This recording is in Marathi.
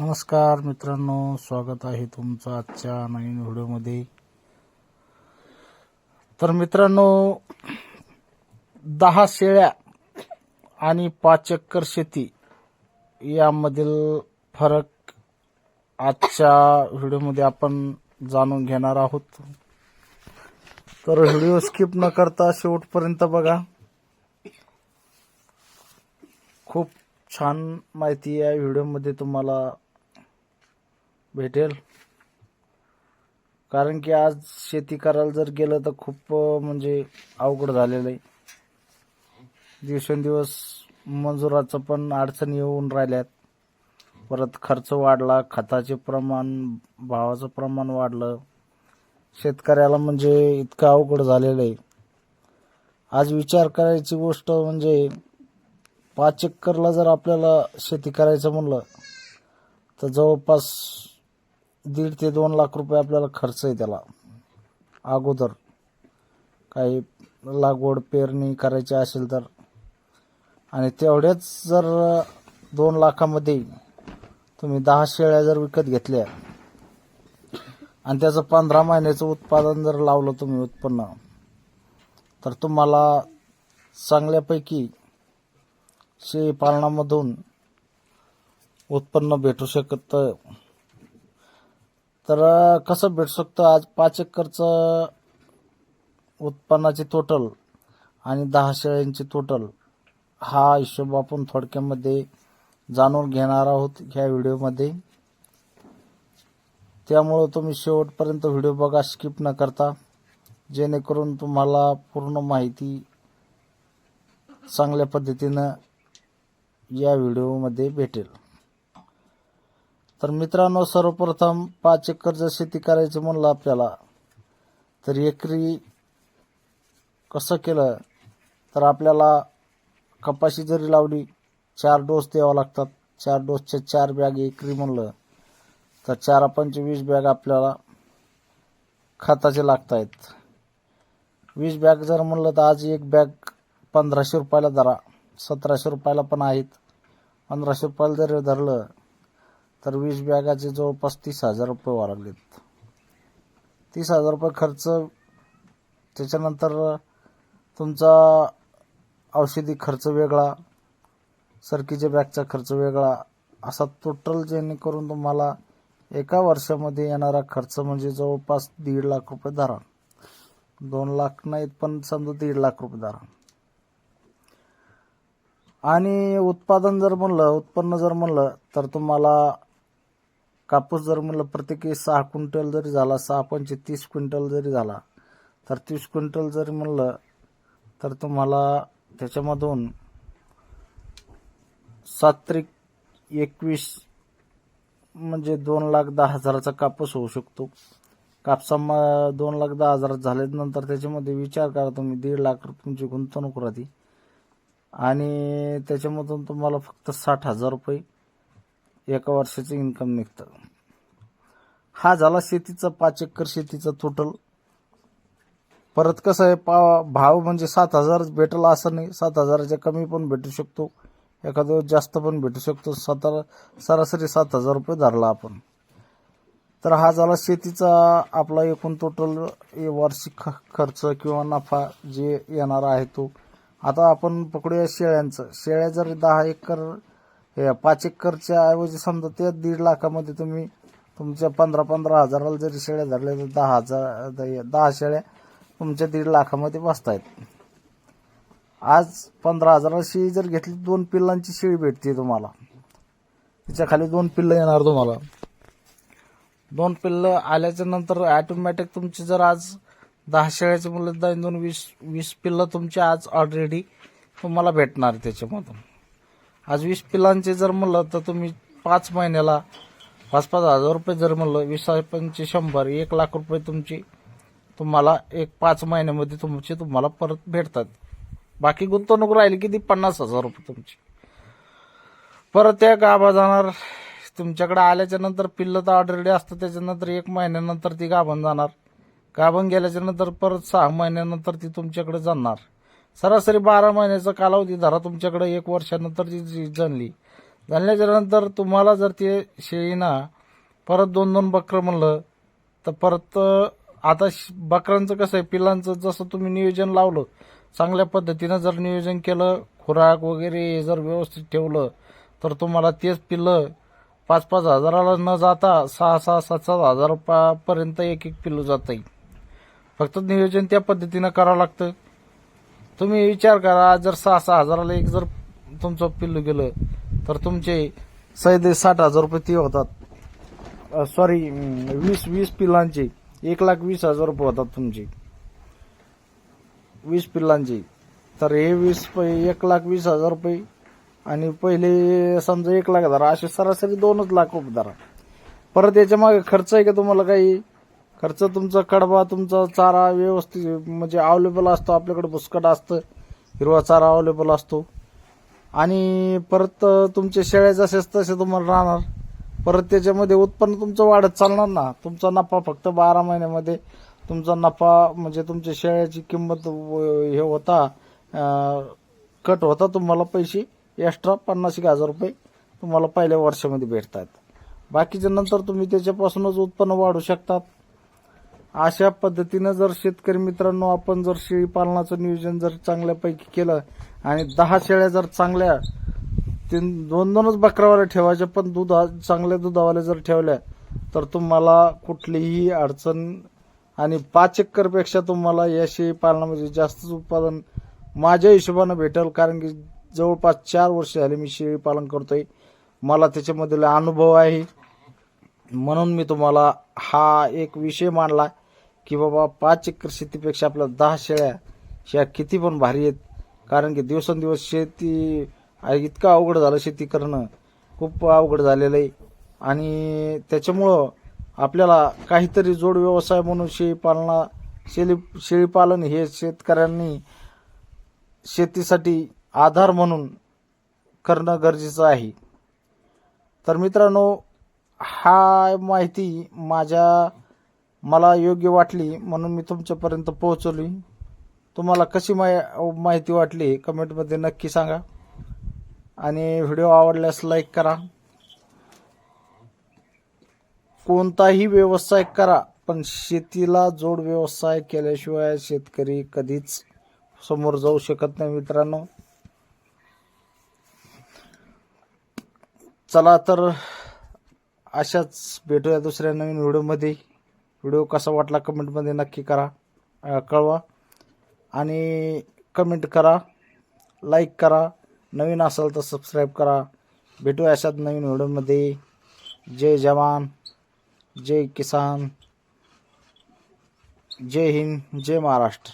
नमस्कार मित्रांनो स्वागत आहे तुमचं आजच्या नवीन व्हिडिओमध्ये. तर मित्रांनो दहा शेळ्या आणि पाच एकर शेती यामधील फरक आजच्या व्हिडिओमध्ये आपण जाणून घेणार आहोत. तर व्हिडिओ स्किप न करता शेवटपर्यंत बघा. खूप छान माहिती या व्हिडिओमध्ये तुम्हाला भेटेल. कारण की आज शेती करायला जर गेलं तर खूप म्हणजे अवघड झालेलं आहे. दिवसेंदिवस मजुराचं पण अडचणी येऊन राहिल्यात. परत खर्च वाढला खताचे प्रमाण भावाचं प्रमाण वाढलं. शेतकऱ्याला म्हणजे इतकं अवघड झालेलं आहे. आज विचार करायची गोष्ट म्हणजे पाच एकरला जर आपल्याला शेती करायचं म्हणलं तर जवळपास दीड ते दोन लाख रुपये आपल्याला खर्च आहे त्याला. अगोदर काही लागवड पेरणी करायची असेल तर. आणि तेवढ्याच जर दोन लाखामध्ये तुम्ही दहा शेळ्या जर विकत घेतल्या आणि त्याचं पंधरा महिन्याचं उत्पादन जर लावलं तुम्ही उत्पन्न तर तुम्हाला चांगल्यापैकी शेळी पालनामधून उत्पन्न भेटू शकतं. तर कसं भेटू शकतं? आज पाच एकरचं उत्पन्नाची टोटल आणि दहा शेळ्यांची टोटल हा हिशोब आपण थोडक्यामध्ये जाणून घेणार आहोत ह्या व्हिडिओमध्ये. त्यामुळं तुम्ही शेवटपर्यंत व्हिडिओ बघा स्किप न करता. जेणेकरून तुम्हाला पूर्ण माहिती चांगल्या पद्धतीनं या व्हिडिओमध्ये भेटेल. तर मित्रांनो सर्वप्रथम पाच एकर जर शेती करायचं म्हणलं आपल्याला तर एकरी कसं केलं तर आपल्याला कपाशी जरी लावली चार डोस द्यावं लागतात. चार डोसचे चार बॅग एकरी म्हणलं तर चार पंचे वीस बॅग आपल्याला खताचे लागत आहेत वीस बॅग जर म्हणलं तर आज एक बॅग पंधराशे रुपयाला धरा सतराशे रुपयाला पण आहेत. पंधराशे रुपयाला जरी धरलं तर वीस बॅगाचे जवळपास तीस हजार रुपये व्हावं लागलेत. तीस हजार रुपये खर्च त्याच्यानंतर तुमचा औषधी खर्च वेगळा सरकीच्या बॅगचा खर्च वेगळा असा टोटल जेणेकरून तुम्हाला एका वर्षामध्ये येणारा खर्च म्हणजे जवळपास दीड लाख रुपये धरा. दोन लाख नाहीत पण समजा दीड लाख रुपये धरा. आणि उत्पादन जर म्हणलं उत्पन्न जर म्हणलं तर तुम्हाला कापूस जर म्हणलं प्रत्येकी सहा क्विंटल जरी झाला सहा पंचे तीस क्विंटल जरी झाला तर तीस क्विंटल जरी म्हणलं तर तुम्हाला त्याच्यामधून सात्रिक एकवीस म्हणजे दोन लाख दहा हजाराचा कापूस होऊ शकतो. कापसा दोन लाख दहा हजार झाल्यानंतर त्याच्यामध्ये विचार करा तुम्ही दीड लाख तुमची गुंतवणूक राहते. आणि त्याच्यामधून तुम्हाला फक्त साठ हजार रुपये एका वर्षाचं इन्कम निघतं. हा झाला शेतीचा पाच एकर शेतीचा टोटल परत कसं आहे पा भाव म्हणजे सात हजार भेटला असं नाही. सात हजाराच्या कमी पण भेटू शकतो. एखाद्या वेळेस जास्त पण भेटू शकतो. सातारा सरासरी सात हजार रुपये धरला आपण. तर हा झाला शेतीचा आपला एकूण टोटल वार्षिक ख- खर्च किंवा नफा जे येणारा आहे तो. आता आपण पकडूया शेळ्यांचं. शेळ्या जर दहा एकर हे पाच एकरच्या ऐवजी समजा ते दीड लाखामध्ये तुम्ही तुमच्या पंधरा पंधरा हजाराला जरी शेळ्या धरल्या तर दहा हजार दहा शेळ्या तुमच्या दीड लाखामध्ये बसतायत. आज पंधरा हजाराला शेळी जर घेतली दोन पिल्लांची शेळी भेटते तुम्हाला. तिच्या खाली दोन पिल्लं येणार तुम्हाला. दोन पिल्लं आल्याच्यानंतर ॲटोमॅटिक तुमची जर आज दहा शेळ्याचे मुलं दोन वीस वीस पिल्लं तुमची आज ऑलरेडी तुम्हाला भेटणार त्याच्यामधून. आज वीस पिल्लांचे जर म्हणलं तर तुम्ही पाच महिन्याला पाच पाच हजार रुपये जर म्हणलं वीस पंचे शंभर एक लाख रुपये तुमची तुम्हाला एक पाच महिन्यामध्ये तुमचे तुम्हाला परत भेटतात. बाकी गुंतवणूक राहिली किती? पन्नास हजार रुपये तुमची. परत त्या गाभा जाणार तुमच्याकडे आल्याच्यानंतर पिल्लं तर ऑलरेडी असतं त्याच्यानंतर एक महिन्यानंतर ती गाभण जाणार. गाभण गेल्याच्यानंतर परत सहा महिन्यानंतर ती तुमच्याकडे जाणार. सरासरी बारा महिन्याचा कालावधी धरा. तुमच्याकडे एक वर्षानंतर ती जी जनली झाल्याच्यानंतर तुम्हाला जर ते शेळीना परत दोन दोन बकरं म्हणलं तर परत आता श- बकरांचं कसं आहे पिलांचं जसं तुम्ही नियोजन लावलं चांगल्या पद्धतीनं जर नियोजन केलं खुराक वगैरे हे जर व्यवस्थित ठेवलं तर तुम्हाला तेच पिल्लं पाच पाच हजाराला न जाता सहा सहा सात सात हजार पा- पर्यंत एक एक पिल्लू जात फक्त नियोजन त्या पद्धतीनं करावं लागतं. तुम्ही विचार करा जर सहा सहा हजाराला एक जर तुमचं पिल्लू गेलं तर तुमचे सैदे साठ हजार रुपये ते होतात. सॉरी वीस वीस पिल्लांचे एक लाख वीस हजार रुपये होतात तुमचे. वीस पिल्लांचे. तर हे वीस प- एक लाख वीस हजार रुपये आणि पहिले समजा एक लाख धरा असे सरासरी दोनच लाख रुपये धरा परत याच्या मागे खर्च आहे का तुम्हाला काही? खर्च तुमचा कडबा तुमचा चारा व्यवस्थित म्हणजे अवेलेबल असतो आपल्याकडे भुसकट असतं हिरवा चारा अवेलेबल असतो. आणि परत तुमचे शेळ्या जसेच तसे तुम्हाला राहणार. परत त्याच्यामध्ये उत्पन्न तुमचं वाढत चालणार ना. तुमचा नफा फक्त बारा महिन्यामध्ये तुमचा नफा म्हणजे तुमच्या शेळ्याची किंमत हे होता कट होता. तुम्हाला पैसे एक्स्ट्रा पन्नास एक हजार रुपये तुम्हाला पहिल्या वर्षामध्ये भेटतात. बाकीच्या नंतर तुम्ही त्याच्यापासूनच उत्पन्न वाढू शकतात. अशा पद्धतीनं जर शेतकरी मित्रांनो आपण जर शेळी पालनाचं नियोजन जर चांगल्यापैकी केलं आणि दहा शेळ्या जर चांगल्या तीन दोन दोनच बकरावाल्या ठेवायच्या पण दूध चांगल्या दुधावाल्या जर ठेवल्या तर तुम्हाला कुठलीही अडचण आणि पाच एकरपेक्षा तुम्हाला या शेळी पालनामध्ये जास्तच उत्पादन माझ्या हिशोबानं भेटेल कारण की जवळपास चार वर्ष झाले मी शेळी पालन करतोय. मला त्याच्यामधील अनुभव आहे. म्हणून मी तुम्हाला हा एक विषय मांडला. की बाबा पाच एकर शेतीपेक्षा आपल्या दहा शेळ्या शेळ्या किती पण भारी आहेत. कारण की दिवसेंदिवस शेती इतकं अवघड झालं शेती करणं. खूप अवघड झालेलं आहे. आणि त्याच्यामुळं आपल्याला काहीतरी जोड व्यवसाय म्हणून शेळीपालना शेळी शेळीपालन हे शेतकऱ्यांनी शेतीसाठी आधार म्हणून करणं गरजेचं आहे. तर मित्रांनो हा माहिती माझ्या मला योग्य वाटली म्हणून मी तुमच्यापर्यंत पोहोचवली तुम्हाला कशी माय- माहिती वाटली कमेंटमध्ये नक्की सांगा. आणि व्हिडिओ आवडल्यास लाईक करा. कोणताही व्यवसाय करा पण शेतीला जोड व्यवसाय केल्याशिवाय शेतकरी कधीच समोर जाऊ शकत नाही मित्रांनो. चला तर अशाच भेटूया दुसऱ्या नवीन व्हिडिओमध्ये व्हिडिओ कसा वाटला कमेंटमध्ये नक्की करा कळवा. आणि कमेंट करा लाईक करा. नवीन असाल तर सबस्क्राईब करा. भेटूया अशात नवीन व्हिडिओमध्ये. जय जवान जय किसान जय हिंद जय महाराष्ट्र.